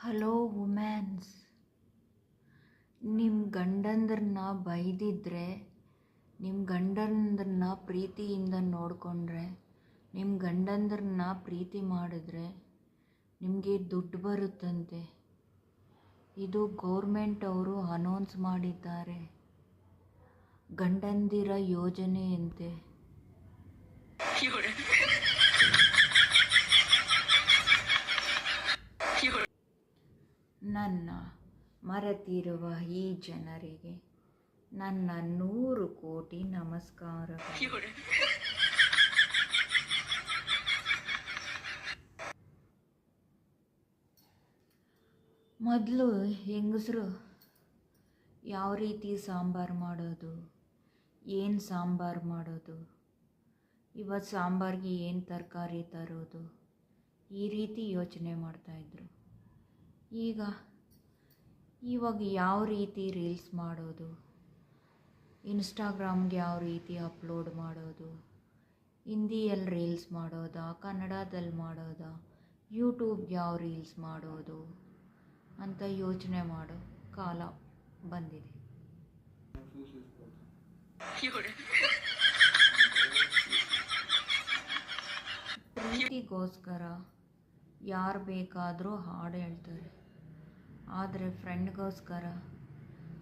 Hello women's ನಿಮ್ಮ ಗಂಡಂದ್ರನ್ನ ಬೈದಿದ್ರೆ ನಿಮ್ಮ ಗಂಡಂದ್ರನ್ನ ಪ್ರೀತಿಯಿಂದ ನೋಡಿಕೊಂಡ್ರೆ ನಿಮ್ಮ ಗಂಡಂದ್ರನ್ನ ಪ್ರೀತಿ ಮಾಡಿದ್ರೆ ನಿಮಗೆ ದುಡ್ಡು ಬರುತ್ತಂತೆ. ಇದು ಗೌರ್ಮೆಂಟ್ ಅವರು ಅನೌನ್ಸ್ ಮಾಡಿದ್ದಾರೆ. ಗಂಡಂದಿರ ಯೋಜನೆಯಂತೆ. ನನ್ನ ಮರೆತಿರುವ ಈ ಜನರಿಗೆ ನನ್ನ ನೂರು ಕೋಟಿ ನಮಸ್ಕಾರ ಮೊದಲು ಹೆಂಗಸರು ಯಾವ ರೀತಿ ಸಾಂಬಾರು ಮಾಡೋದು, ಏನು ಸಾಂಬಾರು ಮಾಡೋದು ಇವತ್ತು ಸಾಂಬಾರಿಗೆ ಏನು ತರಕಾರಿ ತರೋದು, ಈ ರೀತಿ ಯೋಚನೆ ಮಾಡ್ತಾಯಿದ್ರು ಈಗ ಇವಾಗ ಯಾವ ರೀತಿ ರೀಲ್ಸ್ ಮಾಡೋದು? ಇನ್ಸ್ಟಾಗ್ರಾಮ್ಗೆ ಯಾವ ರೀತಿ ಅಪ್ಲೋಡ್ ಮಾಡೋದು? ಹಿಂದಿಯಲ್ಲಿ ರೀಲ್ಸ್ ಮಾಡೋದಾ? ಕನ್ನಡದಲ್ಲಿ ಮಾಡೋದಾ? ಯೂಟ್ಯೂಬ್ಗೆ ಯಾವ ರೀಲ್ಸ್ ಮಾಡೋದು? ಅಂತ ಯೋಚನೆ ಮಾಡೋ ಕಾಲ ಬಂದಿದೆ. ಪ್ರೀತಿಗೋಸ್ಕರ ಯಾರು ಬೇಕಾದರೂ ಹಾಡು ಹೇಳ್ತಾರೆ. ಆದರೆ ಫ್ರೆಂಡ್ಗೋಸ್ಕರ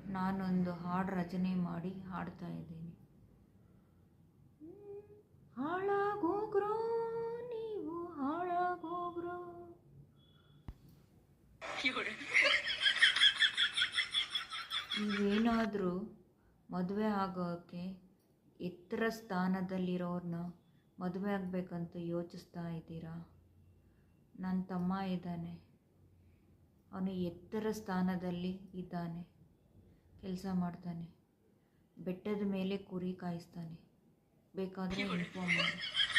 ನಾನೊಂದು ಹಾಡು ರಚನೆ ಮಾಡಿ ಹಾಡ್ತಾ ಇದ್ದೀನಿ. ನೀವು, ಹಾಳಾಗೋಗ್ರೋ. ನೀವೇನಾದರೂ ಮದುವೆ ಆಗೋಕ್ಕೆ ಎತ್ತರ ಸ್ಥಾನದಲ್ಲಿರೋರನ್ನ ಮದುವೆ ಆಗಬೇಕಂತ ಯೋಚಿಸ್ತಾ ಇದ್ದೀರಾ? ನನ್ನ ತಮ್ಮ ಇದ್ದಾನೆ. ಅವನು ಎತ್ತರ ಸ್ಥಾನದಲ್ಲಿ ಇದ್ದಾನೆ. ಕೆಲಸ ಮಾಡ್ತಾನೆ. ಬೆಟ್ಟದ ಮೇಲೆ ಕುರಿ ಕಾಯಿಸ್ತಾನೆ. ಬೇಕಾದರೆ ಇನ್ಫಾರ್ಮ್ ಮಾಡಿ